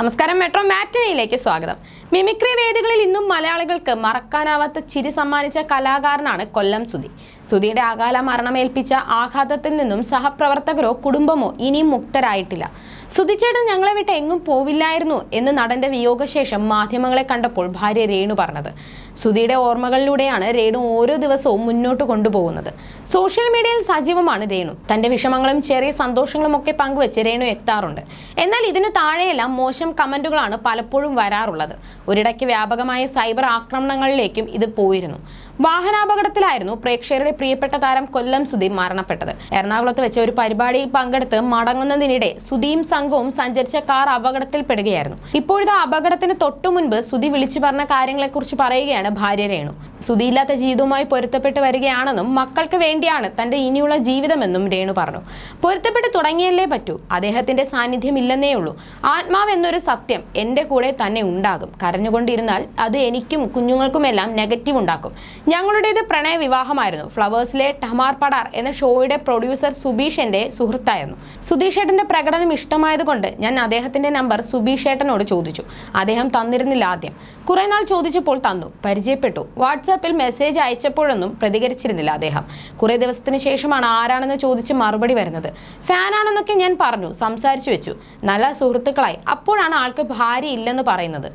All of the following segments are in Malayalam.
നമസ്കാരം മെട്രോ മാറ്റിനിയിലേക്ക് സ്വാഗതം. മിമിക്രി വേദികളിൽ ഇന്നും മലയാളികൾക്ക് മറക്കാനാവാത്ത ചിരി സമ്മാനിച്ച കലാകാരനാണ് കൊല്ലം സുധി. സുധിയുടെ അകാല മരണമേൽപ്പിച്ച ആഘാതത്തിൽ നിന്നും സഹപ്രവർത്തകരോ കുടുംബമോ ഇനിയും മുക്തരായിട്ടില്ല. സുധിച്ചേട്ടൻ ഞങ്ങളെ വിട്ട് എങ്ങും പോവില്ലായിരുന്നു എന്ന് നടന്റെ വിയോഗശേഷം മാധ്യമങ്ങളെ കണ്ടപ്പോൾ ഭാര്യ രേണു പറഞ്ഞത്. സുധിയുടെ ഓർമ്മകളിലൂടെയാണ് രേണു ഓരോ ദിവസവും മുന്നോട്ട് കൊണ്ടുപോകുന്നത്. സോഷ്യൽ മീഡിയയിൽ സജീവമാണ് രേണു. തന്റെ വിഷമങ്ങളും ചെറിയ സന്തോഷങ്ങളും ഒക്കെ പങ്കുവെച്ച് രേണു എത്താറുണ്ട്. എന്നാൽ ഇതിനു താഴെയെല്ലാം മോശം കമന്റുകളാണ് പലപ്പോഴും വരാറുള്ളത്. ഒരിടയ്ക്ക് വ്യാപകമായ സൈബർ ആക്രമണങ്ങളിലേക്കും ഇത് പോയിരുന്നു. വാഹനാപകടത്തിലായിരുന്നു പ്രേക്ഷകരുടെ പ്രിയപ്പെട്ട താരം കൊല്ലം സുധീം മരണപ്പെട്ടത്. എറണാകുളത്ത് വെച്ച ഒരു പരിപാടിയിൽ പങ്കെടുത്ത് മടങ്ങുന്നതിനിടെ സുധീം സംഘവും സഞ്ചരിച്ച കാർ അപകടത്തിൽപ്പെടുകയായിരുന്നു. ഇപ്പോഴത്തെ അപകടത്തിന് തൊട്ടു മുൻപ് സുധി വിളിച്ചു പറഞ്ഞ കാര്യങ്ങളെക്കുറിച്ച് പറയുകയാണ് ഭാര്യ രേണു. സുധിയില്ലാത്ത ജീവിതവുമായി പൊരുത്തപ്പെട്ട് വരികയാണെന്നും മക്കൾക്ക് വേണ്ടിയാണ് തന്റെ ഇനിയുള്ള ജീവിതമെന്നും രേണു പറഞ്ഞു. പൊരുത്തപ്പെട്ട് തുടങ്ങിയല്ലേ പറ്റൂ. അദ്ദേഹത്തിന്റെ സാന്നിധ്യം ഇല്ലെന്നേ ഉള്ളൂ. ആത്മാവെന്നൊരു സത്യം എന്റെ കൂടെ തന്നെ ഉണ്ടാകും. കരഞ്ഞുകൊണ്ടിരുന്നാൽ അത് എനിക്കും കുഞ്ഞുങ്ങൾക്കുമെല്ലാം നെഗറ്റീവ് ഉണ്ടാക്കും. ഞങ്ങളുടേത് പ്രണയ വിവാഹമായിരുന്നു. ഫ്ലവേഴ്സിലെ ടമാർ പടാർ എന്ന ഷോയുടെ പ്രൊഡ്യൂസർ സുബീഷ് സുഹൃത്തായിരുന്നു. സുധീഷ് ഏട്ടന്റെ പ്രകടനം ഇഷ്ടമായതുകൊണ്ട് ഞാൻ അദ്ദേഹത്തിന്റെ നമ്പർ സുബീഷ് ഏട്ടനോട് ചോദിച്ചു. അദ്ദേഹം തന്നിരുന്നില്ല ആദ്യം. കുറെ നാൾ ചോദിച്ചപ്പോൾ തന്നു. പരിചയപ്പെട്ടു. വാട്സാപ്പിൽ മെസ്സേജ് അയച്ചപ്പോഴൊന്നും പ്രതികരിച്ചിരുന്നില്ല അദ്ദേഹം. കുറെ ദിവസത്തിന് ശേഷമാണ് ആരാണെന്ന് ചോദിച്ച് മറുപടി വരുന്നത്. ഫാനാണെന്നൊക്കെ ഞാൻ പറഞ്ഞു സംസാരിച്ചു വെച്ചു. നല്ല സുഹൃത്തുക്കളായി. അപ്പോഴാണ് ആൾക്ക് ഭാര്യ ഇല്ലെന്ന് പറയുന്നത്.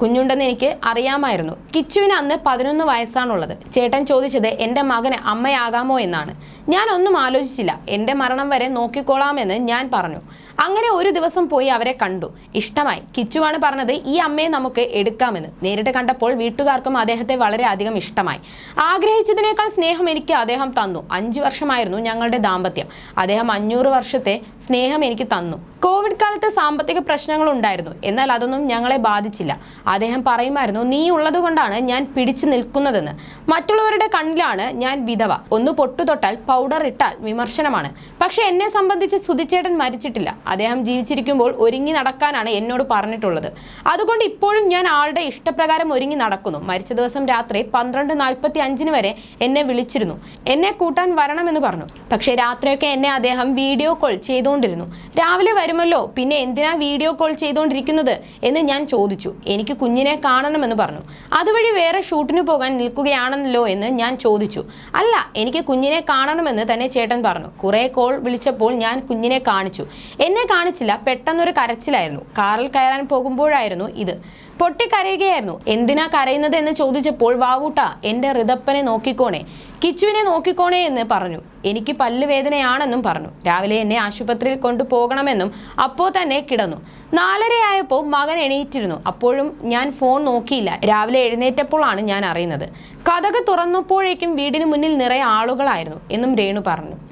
കുഞ്ഞുണ്ടെന്ന് എനിക്ക് അറിയാമായിരുന്നു. കിച്ചുവിന് അന്ന് പതിനൊന്ന് വയസ്സാണുള്ളത്. ചേട്ടൻ ചോദിച്ചത് എന്റെ മകന് അമ്മയാകാമോ എന്നാണ്. ഞാൻ ഒന്നും ആലോചിച്ചില്ല. എന്റെ മരണം വരെ നോക്കിക്കോളാമെന്ന് ഞാൻ പറഞ്ഞു. അങ്ങനെ ഒരു ദിവസം പോയി അവരെ കണ്ടു. ഇഷ്ടമായി. കിച്ചുവാണ് പറഞ്ഞത് ഈ അമ്മയെ നമുക്ക് എടുക്കാമെന്ന്. നേരിട്ട് കണ്ടപ്പോൾ വീട്ടുകാർക്കും അദ്ദേഹത്തെ വളരെയധികം ഇഷ്ടമായി. ആഗ്രഹിച്ചതിനേക്കാൾ സ്നേഹം എനിക്ക് അദ്ദേഹം തന്നു. അഞ്ചു വർഷമായിരുന്നു ഞങ്ങളുടെ ദാമ്പത്യം. അദ്ദേഹം അഞ്ഞൂറ് വർഷത്തെ സ്നേഹം എനിക്ക് തന്നു. കോവിഡ് കാലത്ത് സാമ്പത്തിക പ്രശ്നങ്ങൾ ഉണ്ടായിരുന്നു. എന്നാൽ അതൊന്നും ഞങ്ങളെ ബാധിച്ചില്ല. അദ്ദേഹം പറയുമായിരുന്നു നീ ഉള്ളതുകൊണ്ടാണ് ഞാൻ പിടിച്ചു നിൽക്കുന്നതെന്ന്. മറ്റുള്ളവരുടെ കണ്ണിലാണ് ഞാൻ വിധവ. ഒന്ന് പൊട്ടു തൊട്ടാൽ പൗഡർ ഇട്ടാൽ വിമർശനമാണ്. പക്ഷെ എന്നെ സംബന്ധിച്ച് സുധിച്ചേട്ടൻ മരിച്ചിട്ടില്ല. അദ്ദേഹം ജീവിച്ചിരിക്കുമ്പോൾ ഒരുങ്ങി നടക്കാനാണ് എന്നോട് പറഞ്ഞിട്ടുള്ളത്. അതുകൊണ്ട് ഇപ്പോഴും ഞാൻ ആളുടെ ഇഷ്ടപ്രകാരം ഒരുങ്ങി നടക്കുന്നു. മരിച്ച ദിവസം രാത്രി പന്ത്രണ്ട് നാൽപ്പത്തി അഞ്ചിന് വരെ എന്നെ വിളിച്ചിരുന്നു. എന്നെ കൂട്ടാൻ വരണമെന്ന് പറഞ്ഞു. പക്ഷേ രാത്രിയൊക്കെ എന്നെ അദ്ദേഹം വീഡിയോ കോൾ ചെയ്തുകൊണ്ടിരുന്നു. രാവിലെ വരുമല്ലോ പിന്നെ എന്തിനാ വീഡിയോ കോൾ ചെയ്തുകൊണ്ടിരിക്കുന്നത് എന്ന് ഞാൻ ചോദിച്ചു. എനിക്ക് കുഞ്ഞിനെ കാണണമെന്ന് പറഞ്ഞു. അതുവഴി വേറെ ഷൂട്ടിന് പോകാൻ നിൽക്കുകയാണെന്നല്ലോ എന്ന് ഞാൻ ചോദിച്ചു. അല്ല എനിക്ക് കുഞ്ഞിനെ കാണണമെന്ന് തന്നെ ചേട്ടൻ പറഞ്ഞു. കുറേ കോൾ വിളിച്ചപ്പോൾ ഞാൻ കുഞ്ഞിനെ കാണിച്ചു. എന്നെ കാണിച്ചില്ല. പെട്ടെന്നൊരു കരച്ചിലായിരുന്നു. കാറിൽ കയറാൻ പോകുമ്പോഴായിരുന്നു ഇത്. പൊട്ടിക്കരയുകയായിരുന്നു. എന്തിനാ കരയുന്നത് എന്ന് ചോദിച്ചപ്പോൾ വാവൂട്ട എന്റെ ഋതപ്പനെ നോക്കിക്കോണേ. കിച്ചുവിനെ നോക്കിക്കോണേ എന്ന് പറഞ്ഞു. എനിക്ക് പല്ലുവേദനയാണെന്നും പറഞ്ഞു. രാവിലെ എന്നെ ആശുപത്രിയിൽ കൊണ്ടുപോകണമെന്നും അപ്പോൾ തന്നെ കിടന്നു. നാലരയായപ്പോൾ മകൻ എണീറ്റിരുന്നു. അപ്പോഴും ഞാൻ ഫോൺ നോക്കിയില്ല. രാവിലെ എഴുന്നേറ്റപ്പോഴാണ് ഞാൻ അറിയുന്നത്. കഥക തുറന്നപ്പോഴേക്കും വീടിന് മുന്നിൽ നിറയെ ആളുകളായിരുന്നു എന്നും രേണു പറഞ്ഞു.